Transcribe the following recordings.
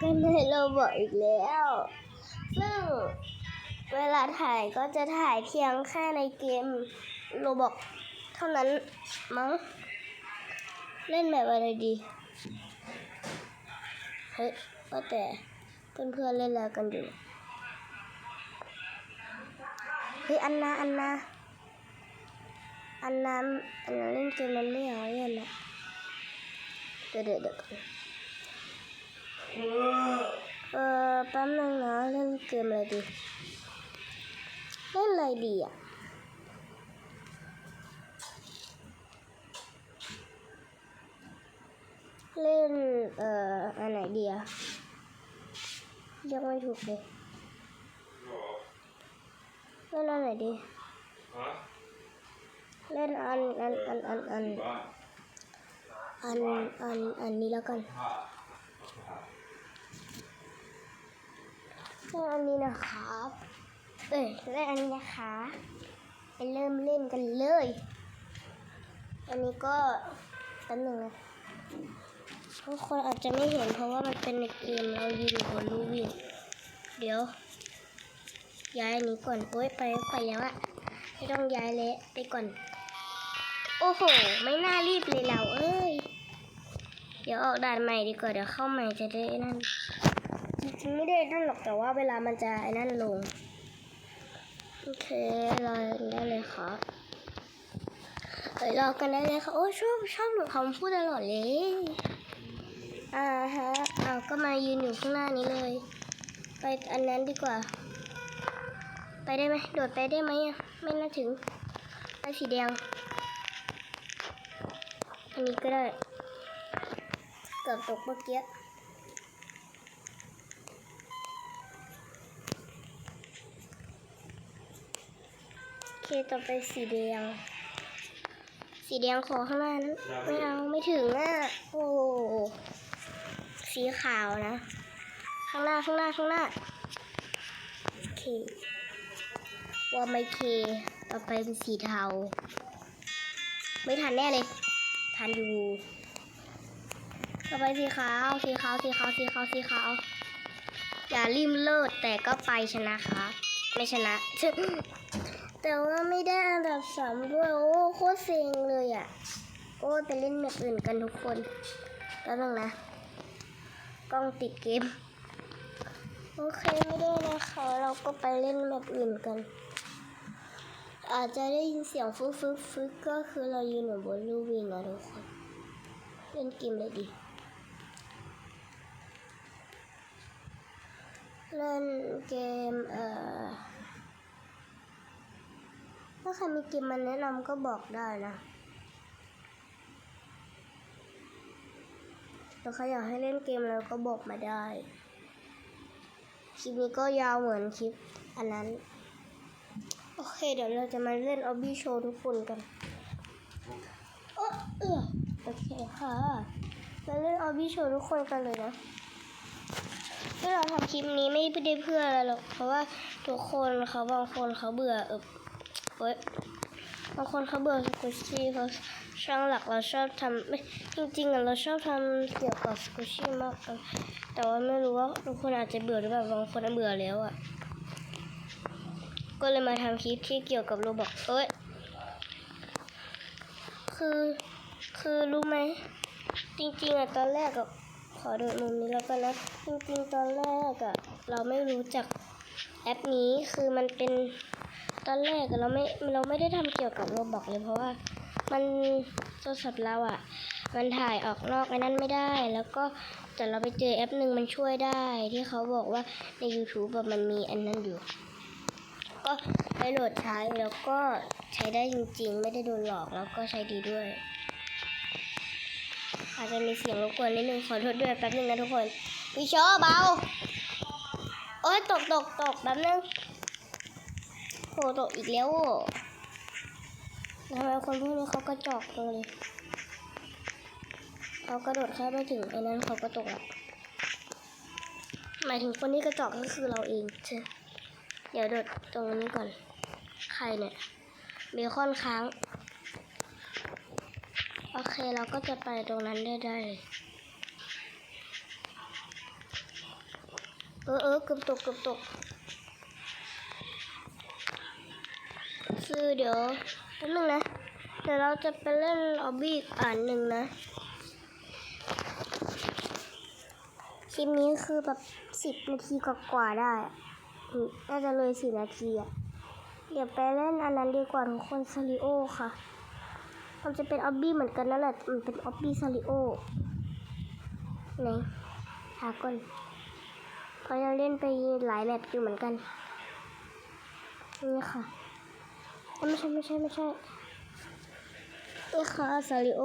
กันในโรบอกอีกแล้ว ซึ่งเวลาถ่ายก็จะถ่ายเพียงแค่ในเกมโรบอกเท่านั้นมั้ง เล่นแบบอะไรดี เฮ้ยว่าแต่เพื่อนๆเล่นอะไรกันอยู่ เฮ้ย อันนาอันนาอันนาอันนาเล่นเกมมันไม่เอาเล่นละเดี๋ยวเดี๋ยว เออแป๊บนึงนะเล่นเกมอะไรดีเล่นอะไรดีอะเล่นเอ่ออันไหนดีอะเรียกไม่ถูกเลยเล่นอันไหนดีเล่นอันอันอันอันอันอันอันอันนี้แล้วกัน ผ้าเล่นอันนี้นะครับเอ้ยเล่นอันนี้นะคะไปเริ่มเล่นกันเลย อันนี้ก็แป๊บหนึ่งนะทุกคนอาจจะไม่เห็นเพราะว่ามันเป็นในเกมเรายืนอยู่บนลูวิ่งเดี๋ยว ย้ายอันนี้ก่อนโอ๊ยไปไปแล้วอะไม่ต้องย้ายเละไปก่อน โอ้โห ไม่น่ารีบเลยเราเอ้ย เดี๋ยวออกด่านใหม่ดีกว่าเดี๋ยวเข้าใหม่จะได้นั่น จริงๆไม่ได้นั่นหรอกแต่ว่าเวลามันจะไอ้นั่นลง โอเครอได้เลยครับเอ้ยรอกันได้เลยค่ะโอ้ชอบชอบหนูคำพูดตลอดเลยอ่าฮะเอาก็มายืนอยู่ข้างหน้านี้เลย ไปอันนั้นดีกว่า ไปได้ไหมโดดไปได้ไหมอะไม่น่าถึงไปสีแดงอันนี้ก็ได้เกือบตกเมื่อกี้ เคต่อไปสีแดง สีแดงขอข้างหน้านั้นไม่เอาไม่ถึงอะโอ้สีขาวนะ ข้างหน้าข้างหน้าข้างหน้าโอเคว่าไมเคต่อไปเป็นสีเทา ไม่ทันแน่เลยทันอยู่ต่อไปสีขาวสีขาวสีขาวสีขาวสีขาวอย่าริมเลิศแต่ก็ไปชนะครับ ไม่ชนะ แต่ว่าไม่ได้อันดับสามด้วยโอ้โคตรเซ็งเลยอะ โอ้ไปเล่นแบบอื่นกันทุกคนแล้วนึงนะ กล้องติดเกม โอเคไม่ได้นะคะ เราก็ไปเล่นแบบอื่นกัน อาจจะได้ยินเสียงฟึกฟึกฟึกก็คือเรายืนอยู่บนลูวิงนะทุกคนเล่นเกมเลยดีเล่นเกมเอ่อาใครมีเกมมาแนะนำก็บอกได้นะถ้าใครอยากให้เล่นเกมแล้วก็บอกมาได้ คลิปนี้ก็ยาวเหมือนคลิปอันนั้น โอเค เดี๋ยวเราจะมาเล่นออบบี้โชว์ทุกคนกันเออเออโอเคค่ะมาเล่นออบบี้โชว์ทุกคนกันเลยนะที่เราทำคลิปนี้ไม่ได้เพื่ออะไรหรอก เพราะว่าทุกคนเขาบางคนเขาเบื่อเออ เว้ยบางคนเขาเบื่อสกูชี่เพราช่างหลักเราชอบทำไม่จริงๆอะเราชอบทำเกี่ยวกับสกูชี่มากกว่าแต่ว่าไม่รู้ว่าทุกคนอาจจะเบื่อหรือเปล่าบางคนเบื่อแล้วอะก็เลยมาทำคลิปที่เกี่ยวกับโรบอกเอ้ยคือคือรู้ไหมจริงๆอะตอนแรกอะขอดูมุมนี้แล้วกันนะจริงๆตอนแรกอะเราไม่รู้จักแอปนี้คือมันเป็น ตอนแรกเราไม่เราไม่ได้ทำเกี่ยวกับโรบอกเลยเพราะว่า มันโทรศัพท์เราอะมันถ่ายออกนอกไอ้นั้นไม่ได้ แล้วก็แต่เราไปเจอแอปหนึ่งมันช่วยได้ ที่เขาบอกว่าใน YouTube แบบมันมีอันนั้นอยู่ ก็ไปโหลดใช้แล้วก็ใช้ได้จริง ๆ ไม่ได้โดนหลอกแล้วก็ใช้ดีด้วย อาจจะมีเสียงรบกวนนิดนึงขอโทษด้วยแป๊บนึงนะทุกคนพี่ชอเบาโอ้ยตกตกตกแป๊บนึง โหตกอีกแล้วทำไมคนพวกนี้เขากระจอกจังเลยเขากระโดดแค่ไปถึงไอ้นั้นเขาก็ตกละหมายถึงคนที่กระจอกก็คือเราเองใช่เดี๋ยวโดดตรงนี้ก่อน ใครเนี่ยเบคอนค้าง โอเคเราก็จะไปตรงนั้นได้ได้เลยอเออเกือบตกเกือบตก คือเดี๋ยวแป๊บนึงนะเดี๋ยวเราจะไปเล่นออบบี้อีกอ่านหนึ่งนะคลิปนี้คือแบบสิบนาทีกว่าๆได้น่าจะเลยสี่นาทีอะเดี๋ยวไปเล่นอันนั้นดีกว่าทุกคนซาริโอค่ะ มันจะเป็นออบบี้เหมือนกันนั่นแหละมันเป็นออบบี้ซาริโอไหนหาก่อนเพราะเราเล่นไปหลายแบบอยู่เหมือนกัน นี่ค่ะ ไม่ใช่ไม่ใช่ไม่ใช่นี่ค่ะซาริโอ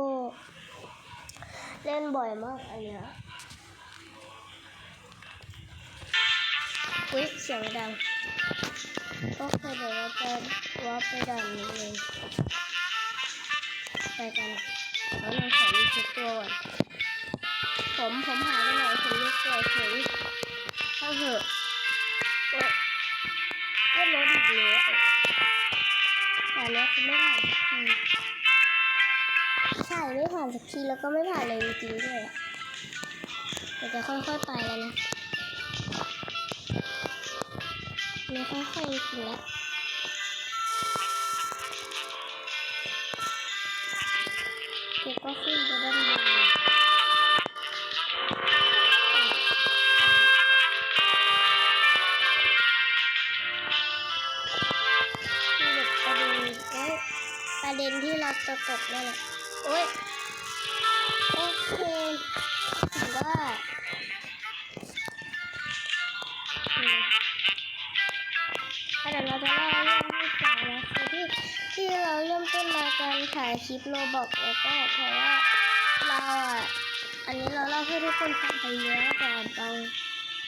เล่นบ่อยมากอันเนี้ยอุ้ยเสียงดังก็คือเดี๋ยวเราจะว่าไปด่านนี้เลยไปกันแล้วเราขอรีเช็คตัวก่อนผมผมหายไปไหนผมเรียกตัวเฉย ไม่ผ่านสักทีใช่ไม่ผ่านสักทีแล้วก็ไม่ผ่านเลยจริงๆด้วยอะเราจะค่อยๆไปแล้วนะไม่ค่อยๆจริงแล้วเดี๋ยวก็ขึ้นไป นที่เราจะตกนั่นแหละโอ๊ยโอเคถือว่าอืมเดี๋ยวเราจะเล่าเรื่องให้ฟังนะคือที่ที่เราเริ่มต้นมาการถ่ายคลิปโรบอกแล้วก็เพราะว่าเราอะอันนี้เราเล่าให้ทุกคนฟังไปเยอะแต่บาง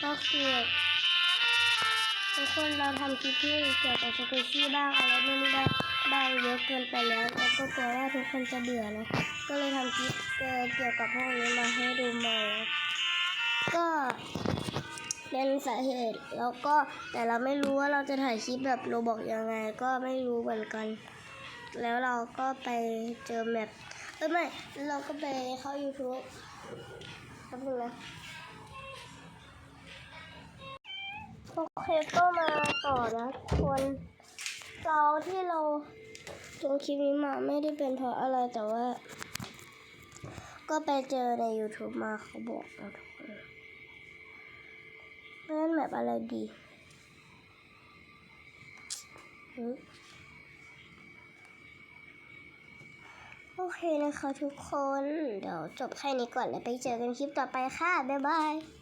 ก็คือทุกคนเราทำคลิปที่เกี่ยวกับสเปซี่บ้างอะไรนู่นนี่บ้าง เยอะเกินไปแล้วแล้วก็กลัวว่าทุกคนจะเบื่อนะ ก็เลยทำคลิปเกี่ยวกับพวกนี้มาให้ดูใหม่ก็เป็นสาเหตุแล้วก็แต่เราไม่รู้ว่าเราจะถ่ายคลิปแบบโรบอกยังไงก็ไม่รู้เหมือนกัน แล้วเราก็ไปเจอแมปเอ้ยไม่เราก็ไปเข้า YouTube แป๊บนึงนะโอเคก็มาต่อนะคน เราที่เราลงคลิปนี้มาไม่ได้เป็นเพราะอะไรแต่ว่า ก็ไปเจอใน YouTube มาเขาบอกนะทุกคนเล่นแบบอะไรดีโอเคนะคะทุกคน เดี๋ยวจบแค่นี้ก่อนแล้วไปเจอกันคลิปต่อไปค่ะ บ๊ายบาย